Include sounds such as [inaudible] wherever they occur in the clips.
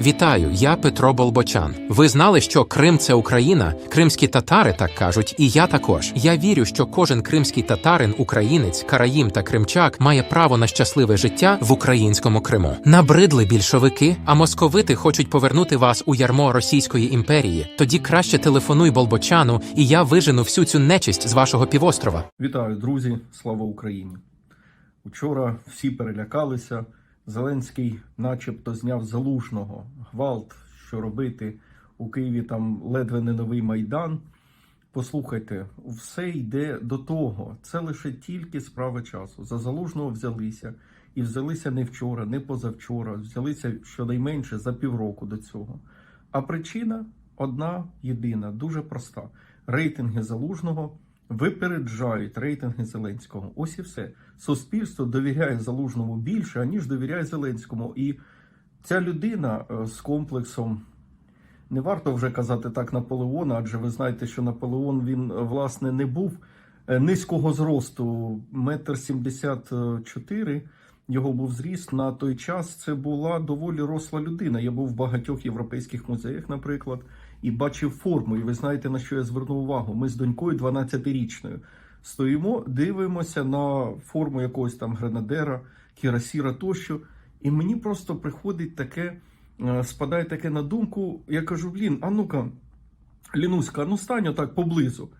Вітаю, я Петро Болбочан. Ви знали, що Крим це Україна? Кримські татари так кажуть, і я також. Я вірю, що кожен кримський татарин, українець, караїм та кримчак має право на щасливе життя в українському Криму. Набридли більшовики, а московити хочуть повернути вас у ярмо Російської імперії. Тоді краще телефонуй Болбочану, і я вижену всю цю нечисть з вашого півострова. Вітаю, друзі! Слава Україні! Учора всі перелякалися. Зеленський, начебто, зняв залужного гвалт, що робити у Києві там ледве не новий майдан. Послухайте, все йде до того. Це лише тільки справа часу. За залужного взялися і взялися не вчора, не позавчора. Взялися щонайменше за півроку до цього. А причина одна єдина, дуже проста: рейтинги залужного випереджають рейтинги Зеленського. Ось і все. Суспільство довіряє залужному більше, аніж довіряє Зеленському. І ця людина е, з комплексом. Не варто вже казати так Наполеона, адже ви знаєте, що Наполеон він е, власне не був е, низького зросту, метр сімдесят чотири. Його був зріст на той час. Це була доволі росла людина. Я був в багатьох європейських музеях, наприклад, і бачив форму. І ви знаєте на що я звернув увагу? Ми з донькою 12-річною стоїмо, дивимося на форму якогось там гренадера, кірасіра тощо. І мені просто приходить таке, е, спадає таке на думку. Я кажу: блін, а ну-ка, Лінуська, ну стань отак поблизу,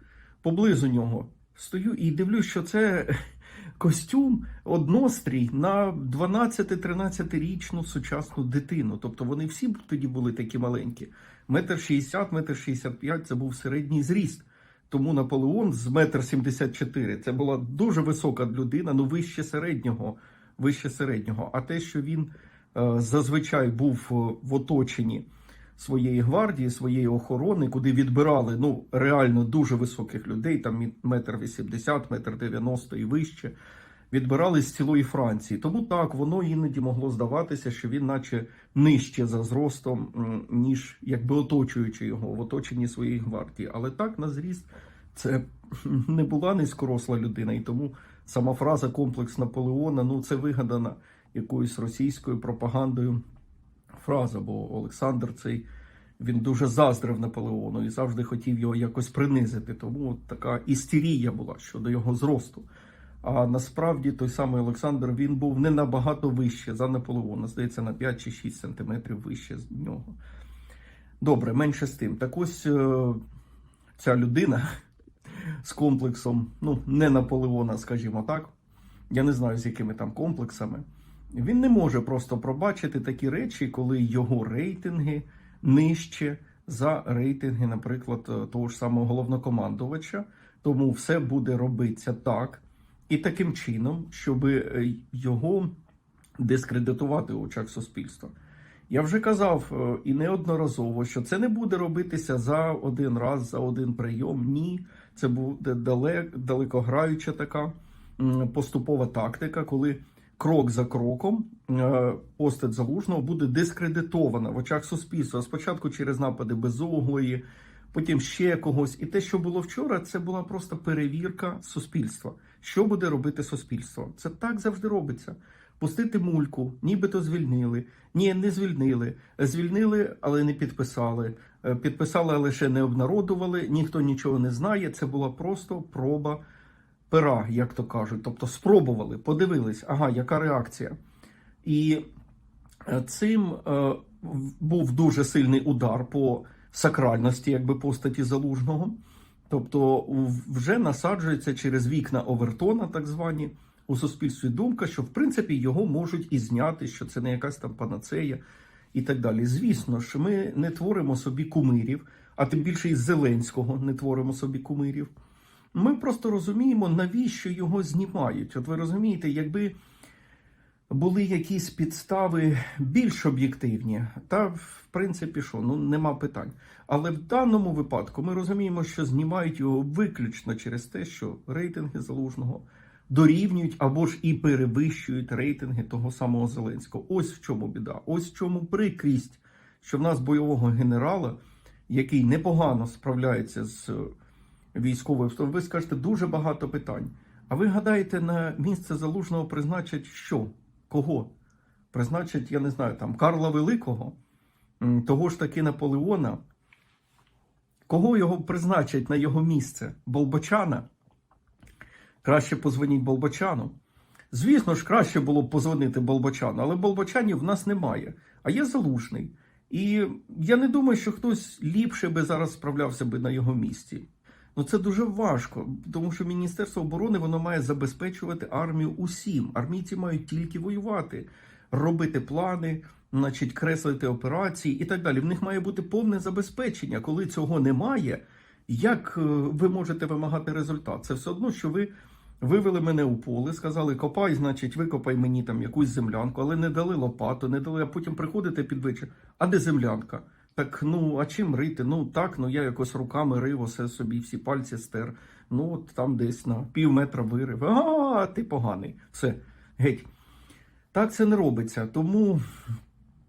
поблизу нього. Стою і дивлюсь, що це [laughs] костюм однострій на 12-13-річну сучасну дитину. Тобто вони всі тоді були такі маленькі. Метр 60, метр 65 – це був середній зріст. Тому Наполеон з метр 74 це була дуже висока людина, ну вище середнього. Вище середнього. А те, що він е, зазвичай був е, в оточенні своєї гвардії, своєї охорони, куди відбирали ну реально дуже високих людей, там метр 80, метр 90 і вище, відбирали з цілої Франції. Тому так воно іноді могло здаватися, що він, наче нижче за зростом, ніж якби оточуючи його в оточенні своєї гвардії. Але так на зріст це [laughs] не була низькоросла людина, і тому сама фраза комплекс Наполеона ну це вигадана якоюсь російською пропагандою фраза, бо Олександр цей він дуже заздрив Наполеону і завжди хотів його якось принизити. Тому от така істерія була щодо його зросту. А насправді той самий Олександр він був не набагато вище за Наполеона, здається, на 5 чи 6 сантиметрів вище з нього. Добре, менше з тим. Так ось е, ця людина з комплексом, ну, не Наполеона, скажімо так. Я не знаю, з якими там комплексами. Він не може просто пробачити такі речі, коли його рейтинги нижче за рейтинги, наприклад, е, того ж самого головнокомандувача. Тому все буде робитися так і таким чином, щоб е, його дискредитувати в очах суспільства. Я вже казав е, і неодноразово, що це не буде робитися за один раз, за один прийом. Ні, це буде далек, далекограюча така поступова тактика, коли крок за кроком е, постать залужного буде дискредитована в очах суспільства. Спочатку через напади безуглої, потім ще когось. І те, що було вчора, це була просто перевірка суспільства. Що буде робити суспільство? Це так завжди робиться. Пустити мульку, нібито звільнили. Ні, не звільнили. Звільнили, але не підписали. Е, Підписали, але ще не обнародували. Ніхто нічого не знає. Це була просто проба пера, як то кажуть. Тобто спробували, подивились, ага, яка реакція. І е, цим е, був дуже сильний удар по сакральності, якби постаті залужного. Тобто, вже насаджується через вікна Овертона, так звані, у суспільстві думка, що в принципі його можуть і зняти, що це не якась там панацея і так далі. Звісно ж, ми не творимо собі кумирів, а тим більше із Зеленського не творимо собі кумирів. Ми просто розуміємо, навіщо його знімають. От ви розумієте, якби були якісь підстави більш об'єктивні, та в принципі, що ну нема питань. Але в даному випадку ми розуміємо, що знімають його виключно через те, що рейтинги залужного дорівнюють або ж і перевищують рейтинги того самого Зеленського. Ось в чому біда, ось в чому прикрість, що в нас бойового генерала, який непогано справляється з військовою. Ви скажете дуже багато питань. А ви гадаєте, на місце залужного призначать що? Кого? Призначать, я не знаю, там Карла Великого. того ж таки Наполеона, кого його призначать на його місце? Болбочана? Краще позвоніть Болбочану. Звісно ж, краще було б позвонити Болбочану, але Болбочанів в нас немає, а є залужний. І я не думаю, що хтось ліпше би зараз справлявся би на його місці. Ну це дуже важко, тому що Міністерство оборони воно має забезпечувати армію усім. Армійці мають тільки воювати, робити плани, значить, креслити операції і так далі. В них має бути повне забезпечення. Коли цього немає, як е, ви можете вимагати результат? Це все одно, що ви вивели мене у поле, сказали, копай, значить, викопай мені там якусь землянку, але не дали лопату, не дали, а потім приходите під вечір. А де землянка? Так ну а чим рити? Ну так, ну я якось руками рив усе собі, всі пальці стер. Ну от там десь на пів метра вирив. А, ти поганий. Все, геть. Так це не робиться. Тому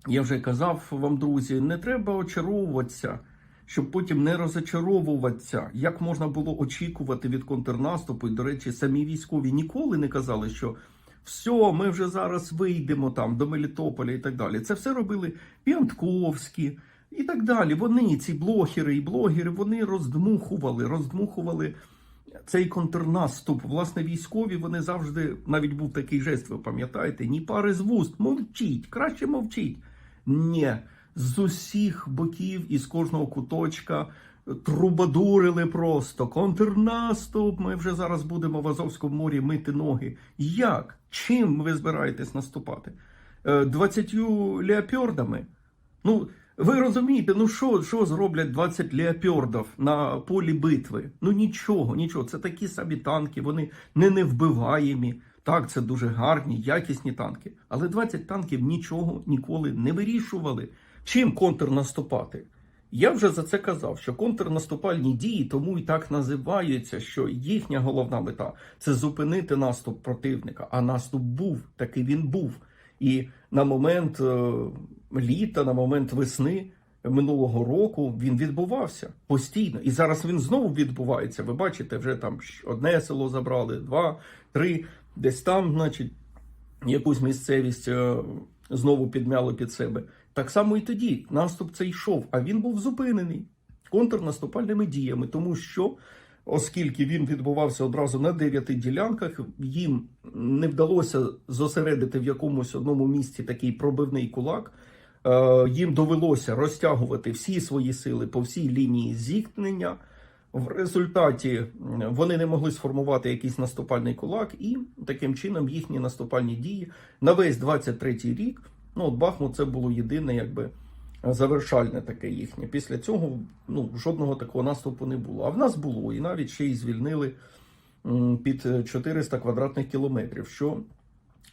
я вже казав вам, друзі, не треба очаровуватися, щоб потім не розочаровуватися. Як можна було очікувати від контрнаступу? І, до речі, самі військові ніколи не казали, що все, ми вже зараз вийдемо там до Мелітополя і так далі. Це все робили Піантковські і так далі. Вони, ці блогери і блогери, вони роздмухували, роздмухували цей контрнаступ. Власне, військові вони завжди, навіть був такий жест, ви пам'ятаєте, ні пари з вуст, мовчіть, краще мовчіть. Ні, з усіх боків і з кожного куточка трубадурили просто. Контрнаступ. Ми вже зараз будемо в Азовському морі мити ноги. Як? Чим ви збираєтесь наступати? Е, 20 леопардами? Ну, ви розумієте, ну що, що зроблять 20 леопардів на полі битви? Ну нічого, нічого. Це такі самі танки, вони не невбиваємі. Так, це дуже гарні, якісні танки. Але 20 танків нічого ніколи не вирішували. Чим контрнаступати? Я вже за це казав, що контрнаступальні дії тому і так називаються, що їхня головна мета це зупинити наступ противника. А наступ був, такий він був. І на момент е, літа, на момент весни минулого року він відбувався постійно. І зараз він знову відбувається. Ви бачите, вже там одне село забрали, два, три, десь там, значить, якусь місцевість е, знову підмяли під себе. Так само і тоді наступ цей йшов, а він був зупинений контрнаступальними діями, тому що, оскільки він відбувався одразу на дев'яти ділянках, їм не вдалося зосередити в якомусь одному місці такий пробивний кулак. Е, Їм довелося розтягувати всі свої сили по всій лінії зіткнення. В результаті вони не могли сформувати якийсь наступальний кулак, і таким чином їхні наступальні дії на весь 23-й рік. Ну, от Бахмут це було єдине, якби завершальне таке їхнє. Після цього ну, жодного такого наступу не було. А в нас було, і навіть ще й звільнили під 400 квадратних кілометрів, що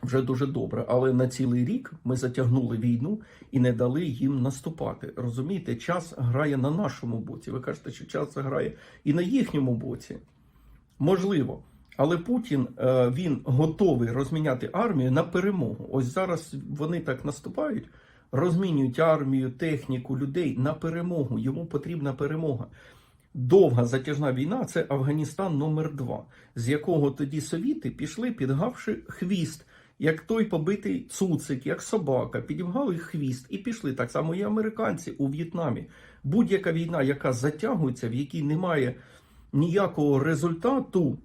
вже дуже добре. Але на цілий рік ми затягнули війну і не дали їм наступати. Розумієте, час грає на нашому боці. Ви кажете, що час грає і на їхньому боці. Можливо. Але Путін е, він готовий розміняти армію на перемогу. Ось зараз вони так наступають, розмінюють армію, техніку, людей на перемогу. Йому потрібна перемога. Довга затяжна війна це Афганістан номер 2 з якого тоді совіти пішли, підгавши хвіст, як той побитий цуцик, як собака, підівгали хвіст і пішли. Так само і американці у В'єтнамі. Будь-яка війна, яка затягується, в якій немає ніякого результату.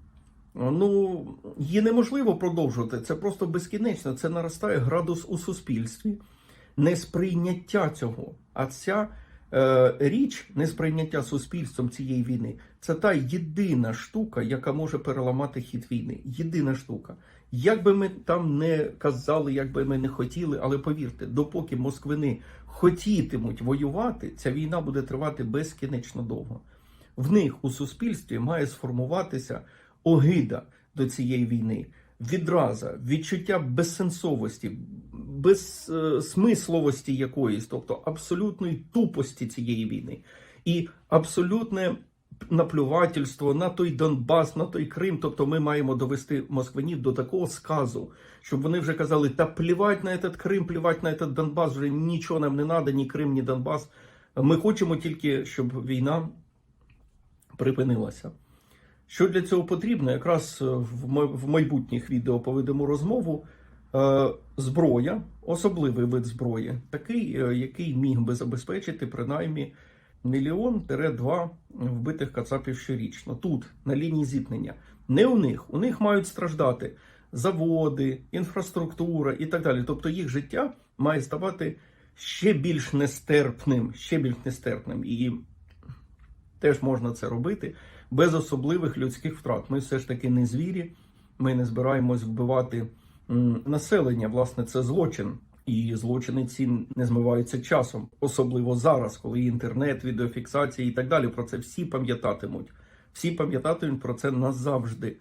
Ну, її неможливо продовжувати. Це просто безкінечно. Це наростає градус у суспільстві, несприйняття цього. А ця е, річ, несприйняття суспільством цієї війни, це та єдина штука, яка може переламати хід війни. Єдина штука. Як би ми там не казали, як би ми не хотіли, але повірте, допоки москвини хотітимуть воювати, ця війна буде тривати безкінечно довго. В них у суспільстві має сформуватися огида до цієї війни, відраза, відчуття безсенсовості, безсмисловості якоїсь, тобто абсолютної тупості цієї війни, і абсолютне наплювательство на той Донбас, на той Крим. Тобто, ми маємо довести москвинів до такого сказу, щоб вони вже казали: та плівать на этот Крим, плівать на этот Донбас, вже нічого нам не треба, ні Крим, ні Донбас. Ми хочемо тільки, щоб війна припинилася. Що для цього потрібно? Якраз е, в майбутніх відео поведемо розмову. Е, зброя, особливий вид зброї, такий, е, який міг би забезпечити принаймні мільйон-два вбитих кацапів щорічно. Тут, на лінії зіткнення. Не у них, у них мають страждати заводи, інфраструктура і так далі. Тобто їх життя має ставати ще більш нестерпним, ще більш нестерпним. І теж можна це робити без особливих людських втрат. Ми все ж таки не звірі, ми не збираємось вбивати населення. Власне, це злочин. І злочини ці не змиваються часом, особливо зараз, коли інтернет, відеофіксація і так далі. Про це всі пам'ятатимуть. Всі пам'ятатимуть про це назавжди.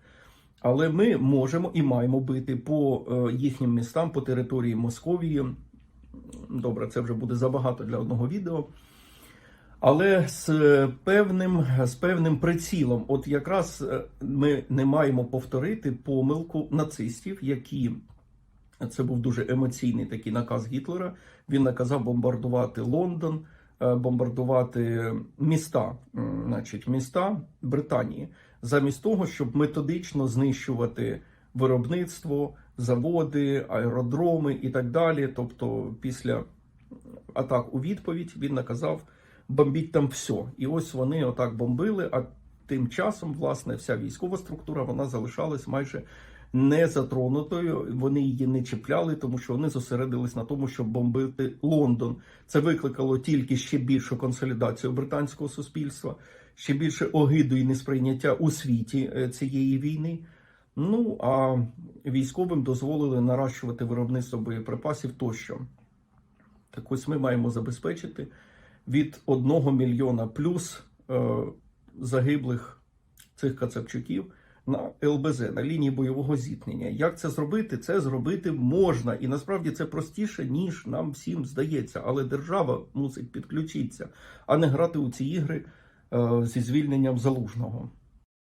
Але ми можемо і маємо бити по е, їхнім містам, по території Московії. Добре, це вже буде забагато для одного відео. Але з е, певним, з певним прицілом, от якраз е, ми не маємо повторити помилку нацистів, які це був дуже емоційний такий наказ Гітлера. Він наказав бомбардувати Лондон, е, бомбардувати міста, значить, міста Британії, замість того, щоб методично знищувати виробництво, заводи, аеродроми і так далі. Тобто, після атак у відповідь він наказав бомбіть там все. І ось вони отак бомбили. А тим часом, власне, вся військова структура вона залишалась майже не затронутою. Вони її не чіпляли, тому що вони зосередились на тому, щоб бомбити Лондон. Це викликало тільки ще більшу консолідацію британського суспільства, ще більше огиду і несприйняття у світі е, цієї війни. Ну а військовим дозволили наращувати виробництво боєприпасів тощо. Так ось ми маємо забезпечити від 1 мільйона плюс е, загиблих цих кацапчуків на ЛБЗ, на лінії бойового зіткнення. Як це зробити? Це зробити можна. І насправді це простіше, ніж нам всім здається. Але держава мусить підключитися, а не грати у ці ігри е, зі звільненням залужного.